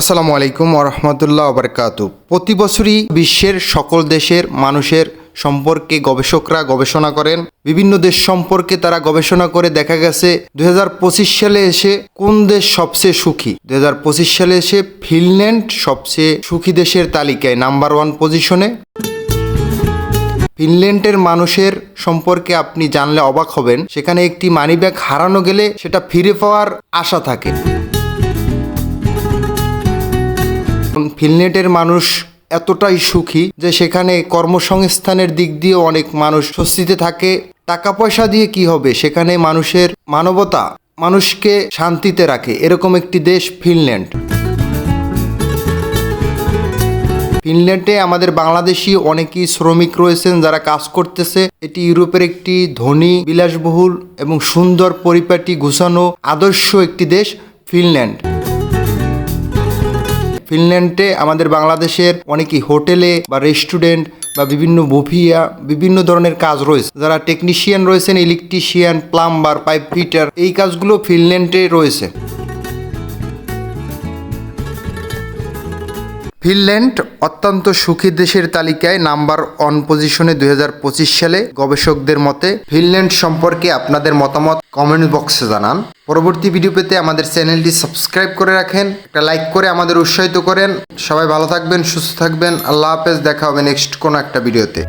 আসসালামু আলাইকুম ওরহমতুল্লাহ আবরকাত প্রতি বছরই বিশ্বের সকল দেশের মানুষের সম্পর্কে গবেষকরা গবেষণা করেন। বিভিন্ন দেশ সম্পর্কে তারা গবেষণা করে দেখা গেছে দু হাজার পঁচিশ সালে এসে কোন দেশ সবচেয়ে সুখী? দু হাজার পঁচিশ সালে এসে ফিনল্যান্ড সবচেয়ে সুখী দেশের তালিকায় নাম্বার ওয়ান পজিশনে। ফিনল্যান্ডের মানুষের সম্পর্কে আপনি জানলে অবাক হবেন, সেখানে একটি মানিব্যাগ হারানো গেলে সেটা ফিরে পাওয়ার আশা থাকে। ফিনল্যান্ডের মানুষ এতটাই সুখী যে সেখানে কর্মসংস্থানের দিক দিয়েও অনেক মানুষ স্বস্তিতে থাকে। টাকা পয়সা দিয়ে কি হবে? সেখানে মানুষের মানবতা মানুষকে শান্তিতে রাখে। এরকম একটি দেশ ফিনল্যান্ড। ফিনল্যান্ডে আমাদের বাংলাদেশি অনেকেই শ্রমিক রয়েছেন যারা কাজ করতেছে। এটি ইউরোপের একটি ধনী, বিলাসবহুল এবং সুন্দর পরিপাটি, গুছানো, আদর্শ একটি দেশ ফিনল্যান্ড। ফিনল্যান্ডে আমাদের বাংলাদেশের অনেকেই হোটেলে বা রেস্টুরেন্ট বা বিভিন্ন বুফিয়া বিভিন্ন ধরনের কাজ রয়েছে। যারা টেকনিশিয়ান রয়েছেন, ইলেকট্রিশিয়ান, প্লাম্বার, পাইপ ফিটার, এই কাজগুলো ফিনল্যান্ডে রয়েছে। ফিনল্যান্ড অত্যন্ত সুখী দেশের তালিকায় নাম্বার ওয়ান পজিশনে দু হাজার পঁচিশ সালে গবেষকদের মতে ফিনল্যান্ড সম্পর্কে আপনাদের মতামত কমেন্ট বক্সে জানান। পরবর্তী ভিডিও পেতে আমাদের চ্যানেলটি সাবস্ক্রাইব করে রাখেন, একটা লাইক করে আমাদের উৎসাহিত করেন। সবাই ভালো থাকবেন, সুস্থ থাকবেন। আল্লাহ হাফেজ, দেখা হবে নেক্সট কোনো একটা ভিডিওতে।